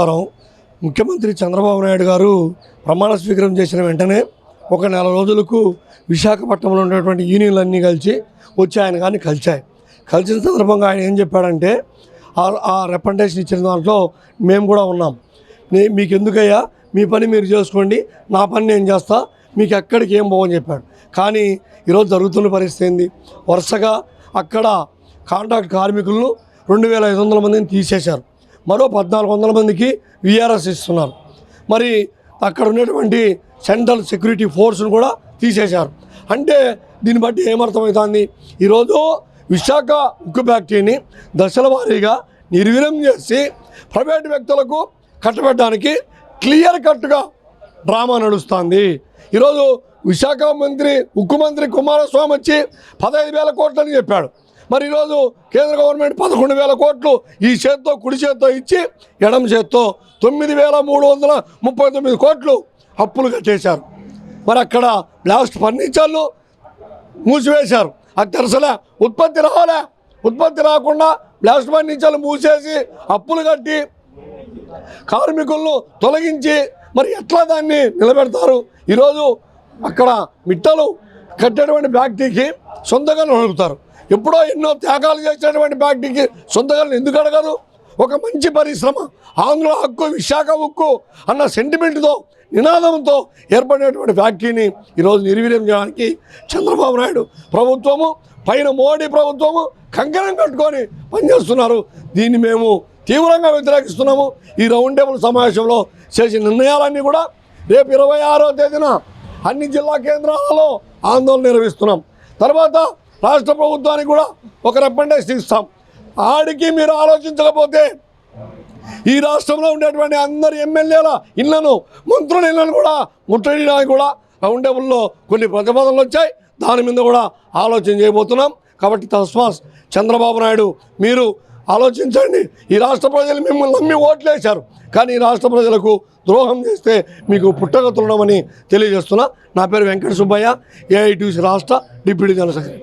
వారం ముఖ్యమంత్రి చంద్రబాబు నాయుడు గారు ప్రమాణ స్వీకారం చేసిన వెంటనే ఒక నెల రోజులకు విశాఖపట్నంలో ఉన్నటువంటి యూనియన్లన్నీ కలిసి వచ్చి ఆయన కానీ కలిశాయి. కలిసిన సందర్భంగా ఆయన ఏం చెప్పాడంటే ఆ- ఆ రిప్రజెంటేషన్ ఇచ్చిన దాంట్లో మేము కూడా ఉన్నాం. నే- మీకు ఎందుకయ్యా మీ పని మీరు చేసుకోండి. నా పని నేను చేస్తా. మీకు ఎక్కడికి ఏం పోవని చెప్పాడు. కానీ ఈరోజు జరుగుతున్న పరిస్థితి ఏంది? వరుసగా అక్కడ కాంట్రాక్ట్ కార్మికులను రెండు వేల ఐదు వందల మందిని తీసేశారు. మరో పద్నాలుగు వందల మందికి విఆర్ఎస్ ఇస్తున్నారు. మరి అక్కడ ఉన్నటువంటి సెంట్రల్ సెక్యూరిటీ ఫోర్స్ను కూడా తీసేశారు. అంటే దీన్ని బట్టి ఏమర్థమవుతుంది? ఈరోజు విశాఖ ఉక్కు ఫ్యాక్టరీని దశల వారీగా నిర్వీర్యం చేసి ప్రైవేట్ వ్యక్తులకు కట్టబెట్టడానికి క్లియర్ కట్గా డ్రామా నడుస్తుంది. ఈరోజు విశాఖ మంత్రి ఉక్కు మంత్రి కుమారస్వామి వచ్చి పదహైదు వేల కోట్లని చెప్పాడు. మరి ఈరోజు కేంద్ర గవర్నమెంట్ పదకొండు వేల కోట్లు ఈ చేత్తో కుడి చేత్తో ఇచ్చి ఎడమ చేత్తో తొమ్మిది వేల మూడు వందల ముప్పై తొమ్మిది కోట్లు అప్పులు చేశారు. మరి అక్కడ బ్లాస్ట్ ఫర్నిచర్లు మూసివేశారు. అది తెరసలే ఉత్పత్తి రావాలే. ఉత్పత్తి రాకుండా బ్లాస్ట్ ఫర్నిచర్లు మూసేసి అప్పులు కట్టి కార్మికులను తొలగించి మరి ఎట్లా దాన్ని నిలబెడతారు? ఈరోజు అక్కడ మిట్టలు కట్టేటువంటి ఫ్యాక్టరీకి సొంతగా నడుపుతారు. ఎప్పుడో ఎన్నో త్యాగాలు చేసినటువంటి ఫ్యాక్టరీకి సొంతగా ఎందుకు అడగరు? ఒక మంచి పరిశ్రమ ఆంధ్ర హక్కు విశాఖ ఉక్కు అన్న సెంటిమెంట్తో నినాదంతో ఏర్పడినటువంటి ఫ్యాక్టరీని ఈరోజు నిర్వీర్యం చేయడానికి చంద్రబాబు నాయుడు ప్రభుత్వము పైన మోడీ ప్రభుత్వము కంకణం కట్టుకొని పనిచేస్తున్నారు. దీన్ని మేము తీవ్రంగా వ్యతిరేకిస్తున్నాము. ఈ రౌండ్ టేబుల్ సమావేశంలో చేసిన నిర్ణయాలన్నీ కూడా రేపు ఇరవై ఆరో తేదీన అన్ని జిల్లా కేంద్రాలలో ఆందోళన నిర్వహిస్తున్నాం. తర్వాత రాష్ట్ర ప్రభుత్వానికి కూడా ఒక రికమెండేషన్ ఇస్తాం. ఆడికి మీరు ఆలోచించకపోతే ఈ రాష్ట్రంలో ఉండేటువంటి అందరి ఎమ్మెల్యేల ఇళ్ళను మంత్రుల ఇళ్ళను కూడా ముట్టడియడానికి కూడా. రౌండ్ టేబుల్లో కొన్ని ప్రతిపాదనలు వచ్చాయి. దాని మీద కూడా ఆలోచన చేయబోతున్నాం. కాబట్టి తస్మాస్ చంద్రబాబు నాయుడు మీరు ఆలోచించండి. ఈ రాష్ట్ర ప్రజలు మిమ్మల్ని నమ్మి ఓట్లేశారు. కానీ ఈ రాష్ట్ర ప్రజలకు ద్రోహం చేస్తే మీకు పుట్టగతులున్నామని తెలియజేస్తున్నా. నా పేరు వెంకట సుబ్బయ్య ఏఐటీసీ రాష్ట్ర డిప్యూటీ జనరల్ సెక్రటరీ.